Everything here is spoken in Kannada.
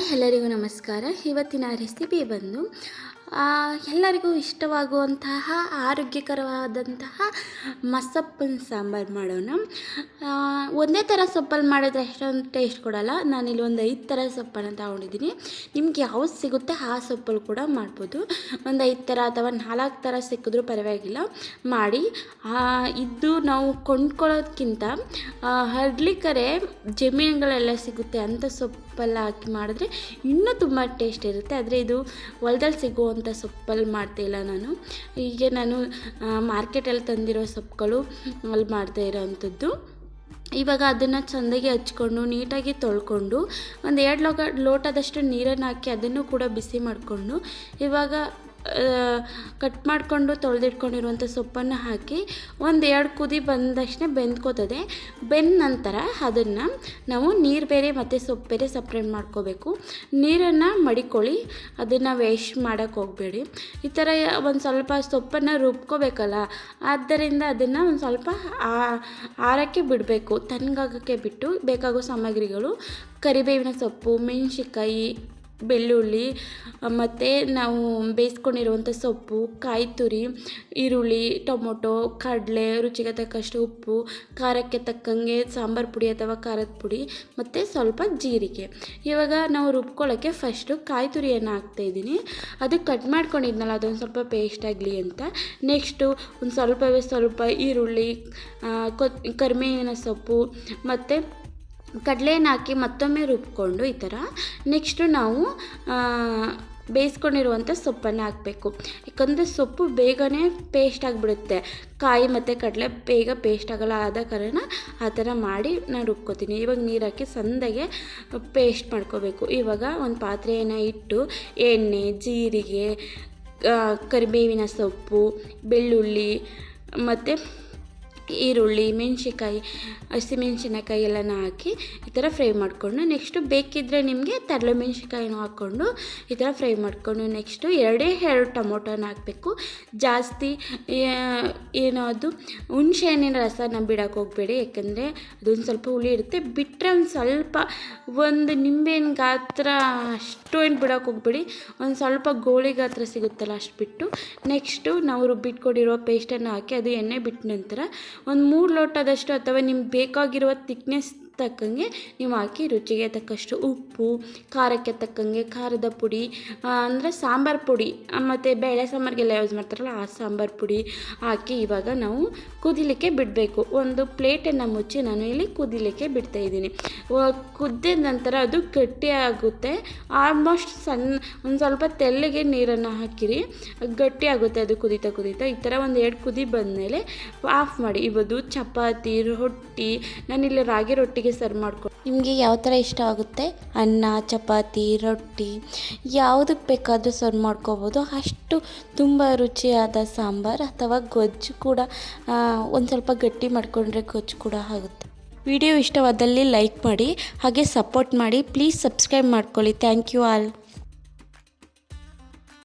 ಹಾಯ್ ಎಲ್ಲರಿಗೂ ನಮಸ್ಕಾರ. ಇವತ್ತಿನ ರೆಸಿಪಿ ಬಂದು ಎಲ್ಲರಿಗೂ ಇಷ್ಟವಾಗುವಂತಹ ಆರೋಗ್ಯಕರವಾದಂತಹ ಮಸಪ್ಪಿನ ಸಾಂಬಾರು ಮಾಡೋಣ. ಒಂದೇ ಥರ ಸೊಪ್ಪಲ್ಲಿ ಮಾಡಿದ್ರೆ ಅಷ್ಟೊಂದು ಟೇಸ್ಟ್ ಕೊಡಲ್ಲ. ನಾನಿಲ್ಲಿ ಒಂದು ಐದು ಥರ ಸೊಪ್ಪನ್ನು ತಗೊಂಡಿದ್ದೀನಿ. ನಿಮ್ಗೆ ಯಾವ್ದು ಸಿಗುತ್ತೆ ಆ ಸೊಪ್ಪಲ್ಲಿ ಕೂಡ ಮಾಡ್ಬೋದು. ಒಂದು ಐದು ಥರ ಅಥವಾ ನಾಲ್ಕು ಥರ ಸಿಕ್ಕಿದ್ರೂ ಪರವಾಗಿಲ್ಲ. ಮಾಡಿ. ಇದು ನಾವು ಕೊಂಡ್ಕೊಳ್ಳೋದಕ್ಕಿಂತ ಹರ್ಲಿಕರೆ ಜಮೀನುಗಳೆಲ್ಲ ಸಿಗುತ್ತೆ ಅಂಥ ಸೊಪ್ಪೆಲ್ಲ ಹಾಕಿ ಮಾಡಿದ್ರೆ ಇನ್ನೂ ತುಂಬ ಟೇಸ್ಟ್ ಇರುತ್ತೆ. ಆದರೆ ಇದು ಹೊಲದಲ್ಲಿ ಸಿಗುವಂಥ ಸೊಪ್ಪಲ್ಲಿ ಮಾಡ್ತಾಯಿಲ್ಲ ನಾನು. ಹೀಗೆ ನಾನು ಮಾರ್ಕೆಟಲ್ಲಿ ತಂದಿರೋ ಸೊಪ್ಪುಗಳು ಅಲ್ಲಿ ಮಾಡ್ತಾ ಇರೋವಂಥದ್ದು ಇವಾಗ ಅದನ್ನು ಚೆಂದಾಗಿ ಹಚ್ಕೊಂಡು, ನೀಟಾಗಿ ತೊಳ್ಕೊಂಡು, ಒಂದು ಎರಡು ಲೋಟ ಲೋಟದಷ್ಟು ನೀರನ್ನು ಹಾಕಿ ಅದನ್ನು ಕೂಡ ಬಿಸಿ ಮಾಡಿಕೊಂಡು, ಇವಾಗ ಕಟ್ ಮಾಡಿಕೊಂಡು ತೊಳೆದಿಟ್ಕೊಂಡಿರುವಂಥ ಸೊಪ್ಪನ್ನು ಹಾಕಿ ಒಂದು ಎರಡು ಕುದಿ ಬಂದ ತಕ್ಷಣ ಬೆಂದ್ಕೋತದೆ. ಬೆಂದ ನಂತರ ಅದನ್ನು ನಾವು ನೀರು ಬೇರೆ ಮತ್ತು ಸೊಪ್ಪು ಬೇರೆ ಸಪ್ರೇಟ್ ಮಾಡ್ಕೋಬೇಕು. ನೀರನ್ನು ಮಡಿಕೊಳ್ಳಿ, ಅದನ್ನು ವೇಸ್ಟ್ ಮಾಡೋಕ್ಕೆ ಹೋಗಬೇಡಿ. ಈ ಥರ ಒಂದು ಸ್ವಲ್ಪ ಸೊಪ್ಪನ್ನು ರುಬ್ಕೋಬೇಕಲ್ಲ, ಆದ್ದರಿಂದ ಅದನ್ನು ಒಂದು ಸ್ವಲ್ಪ ಆರಕ್ಕೆ ಬಿಡಬೇಕು. ತಣ್ಣಗಾಗೋಕ್ಕೆ ಬಿಟ್ಟು ಬೇಕಾಗೋ ಸಾಮಗ್ರಿಗಳು, ಕರಿಬೇವಿನ ಸೊಪ್ಪು, ಮೆಣಸಿನ್ಕಾಯಿ ಬೆಳ್ಳುಳ್ಳಿ ಮತ್ತು ನಾವು ಬೇಯಿಸ್ಕೊಂಡಿರುವಂಥ ಸೊಪ್ಪು, ಕಾಯಿ ತುರಿ, ಈರುಳ್ಳಿ, ಟೊಮೊಟೊ, ಕಡಲೆ, ರುಚಿಗೆ ತಕ್ಕಷ್ಟು ಉಪ್ಪು, ಖಾರಕ್ಕೆ ತಕ್ಕಂಗೆ ಸಾಂಬಾರು ಪುಡಿ ಅಥವಾ ಖಾರದ ಪುಡಿ, ಮತ್ತು ಸ್ವಲ್ಪ ಜೀರಿಗೆ. ಇವಾಗ ನಾವು ರುಬ್ಕೊಳ್ಳೋಕ್ಕೆ ಫಸ್ಟು ಕಾಯಿ ತುರಿಯನ್ನು ಹಾಕ್ತಾಯಿದ್ದೀನಿ ಅದು ಕಟ್ ಮಾಡ್ಕೊಂಡಿದ್ನಲ್ಲ, ಅದೊಂದು ಸ್ವಲ್ಪ ಪೇಸ್ಟ್ ಆಗಲಿ ಅಂತ. ನೆಕ್ಸ್ಟು ಒಂದು ಸ್ವಲ್ಪವೇ ಸ್ವಲ್ಪ ಈರುಳ್ಳಿ ಕೊತ್ ಕರಿಬೇವಿನ ಸೊಪ್ಪು, ಮತ್ತು ಕಡಲೆನ ಹಾಕಿ ಮತ್ತೊಮ್ಮೆ ರುಬ್ಕೊಂಡು ಈ ಥರ ನೆಕ್ಸ್ಟು ನಾವು ಬೇಯಿಸ್ಕೊಂಡಿರುವಂಥ ಸೊಪ್ಪನ್ನು ಹಾಕಬೇಕು. ಯಾಕಂದರೆ ಸೊಪ್ಪು ಬೇಗನೆ ಪೇಸ್ಟ್ ಆಗಿಬಿಡುತ್ತೆ. ಕಾಯಿ ಮತ್ತು ಕಡಲೆ ಬೇಗ ಪೇಸ್ಟ್ ಆಗಲ್ಲ ಆದ ಕಾರಣ ಆ ಥರ ಮಾಡಿ ನಾನು ರುಬ್ಕೋತೀನಿ. ಇವಾಗ ನೀರು ಹಾಕಿ ಸಂದಾಗೆ ಪೇಸ್ಟ್ ಮಾಡ್ಕೋಬೇಕು. ಇವಾಗ ಒಂದು ಪಾತ್ರೆಯನ್ನು ಇಟ್ಟು ಎಣ್ಣೆ, ಜೀರಿಗೆ ಕರಿಬೇವಿನ ಸೊಪ್ಪು, ಬೆಳ್ಳುಳ್ಳಿ ಮತ್ತು ಈರುಳ್ಳಿ ಮೆಣಸಿಕಾಯಿ ಹಸಿಮೆಣಸಿನಕಾಯಿ ಎಲ್ಲನೂ ಹಾಕಿ ಈ ಥರ ಫ್ರೈ ಮಾಡಿಕೊಂಡು ನೆಕ್ಸ್ಟು ಬೇಕಿದ್ದರೆ ನಿಮಗೆ ತರಲೆ ಮೆಣಸಿನ್ಕಾಯಿನೂ ಹಾಕ್ಕೊಂಡು ಈ ಥರ ಫ್ರೈ ಮಾಡಿಕೊಂಡು ನೆಕ್ಸ್ಟು ಎರಡೇ ಎರಡು ಟೊಮೊಟೊನ ಹಾಕಬೇಕು. ಜಾಸ್ತಿ ಏನು ಅದು ಹುಣಸೆಹಣ್ಣಿನ ರಸನ ಬಿಡೋಕೆ ಹೋಗಬೇಡಿ, ಯಾಕಂದರೆ ಅದೊಂದು ಸ್ವಲ್ಪ ಹುಳಿ ಇರುತ್ತೆ. ಬಿಟ್ಟರೆ ಒಂದು ಸ್ವಲ್ಪ ಒಂದು ನಿಂಬೆನ ಗಾತ್ರ ಅಷ್ಟು ಏನು ಬಿಡೋಕೆ ಹೋಗಬೇಡಿ. ಒಂದು ಸ್ವಲ್ಪ ಗೋಳಿ ಗಾತ್ರ ಸಿಗುತ್ತಲ್ಲ ಅಷ್ಟು ಬಿಟ್ಟು. ನೆಕ್ಸ್ಟು ನಾವು ರುಬ್ಬಿಟ್ಕೊಂಡಿರೋ ಪೇಸ್ಟನ್ನು ಹಾಕಿ ಅದು ಎಣ್ಣೆ ಬಿಟ್ಟ ನಂತರ ಒಂದು ಮೂರು ಲೋಟದಷ್ಟು ಅಥವಾ ನಿಮ್ಗೆ ಬೇಕಾಗಿರುವ ತಿಕ್ನೆಸ್ ತಕ್ಕಂಗೆ ನೀವು ಹಾಕಿ ರುಚಿಗೆ ತಕ್ಕಷ್ಟು ಉಪ್ಪು, ಖಾರಕ್ಕೆ ತಕ್ಕಂಗೆ ಖಾರದ ಪುಡಿ ಅಂದರೆ ಸಾಂಬಾರು ಪುಡಿ ಮತ್ತು ಬೇಳೆ ಸಾಂಬಾರಿಗೆಲ್ಲ ಯೂಸ್ ಮಾಡ್ತಾರಲ್ಲ, ಆ ಸಾಂಬಾರು ಪುಡಿ ಹಾಕಿ ಇವಾಗ ನಾವು ಕುದಿಲಿಕ್ಕೆ ಬಿಡಬೇಕು. ಒಂದು ಪ್ಲೇಟನ್ನು ಮುಚ್ಚಿ ನಾನು ಇಲ್ಲಿ ಕುದಿಲಿಕ್ಕೆ ಬಿಡ್ತಾ ಇದ್ದೀನಿ. ಕುದ್ದಿದ ನಂತರ ಅದು ಗಟ್ಟಿಯಾಗುತ್ತೆ. ಆಲ್ಮೋಸ್ಟ್ ಸಣ್ಣ ಒಂದು ಸ್ವಲ್ಪ ತೆಳ್ಳಗೆ ನೀರನ್ನು ಹಾಕಿರಿ. ಗಟ್ಟಿಯಾಗುತ್ತೆ ಅದು ಕುದೀತಾ ಕುದೀತಾ. ಈ ಥರ ಒಂದು ಎರಡು ಕುದಿ ಬಂದಮೇಲೆ ಆಫ್ ಮಾಡಿ. ಇವತ್ತು ಚಪಾತಿ, ರೊಟ್ಟಿ, ನಾನಿಲ್ಲಿ ರಾಗಿ ರೊಟ್ಟಿಗೆ ಸರ್ವ್ ಮಾಡ್ಕೊಂಡು ನಿಮಗೆ ಯಾವ ಥರ ಇಷ್ಟ ಆಗುತ್ತೆ? ಅನ್ನ, ಚಪಾತಿ, ರೊಟ್ಟಿ ಯಾವುದಕ್ಕೆ ಬೇಕಾದರೂ ಸರ್ವ್ ಮಾಡ್ಕೋಬೋದು. ಅಷ್ಟು ತುಂಬ ರುಚಿಯಾದ ಸಾಂಬಾರು ಅಥವಾ ಗೊಜ್ಜು ಕೂಡ ಒಂದು ಸ್ವಲ್ಪ ಗಟ್ಟಿ ಮಾಡಿಕೊಂಡ್ರೆ ಗೊಜ್ಜು ಕೂಡ ಆಗುತ್ತೆ. ವಿಡಿಯೋ ಇಷ್ಟವಾದಲ್ಲಿ ಲೈಕ್ ಮಾಡಿ, ಹಾಗೆ ಸಪೋರ್ಟ್ ಮಾಡಿ, ಪ್ಲೀಸ್ ಸಬ್ಸ್ಕ್ರೈಬ್ ಮಾಡ್ಕೊಳ್ಳಿ. Thank you all.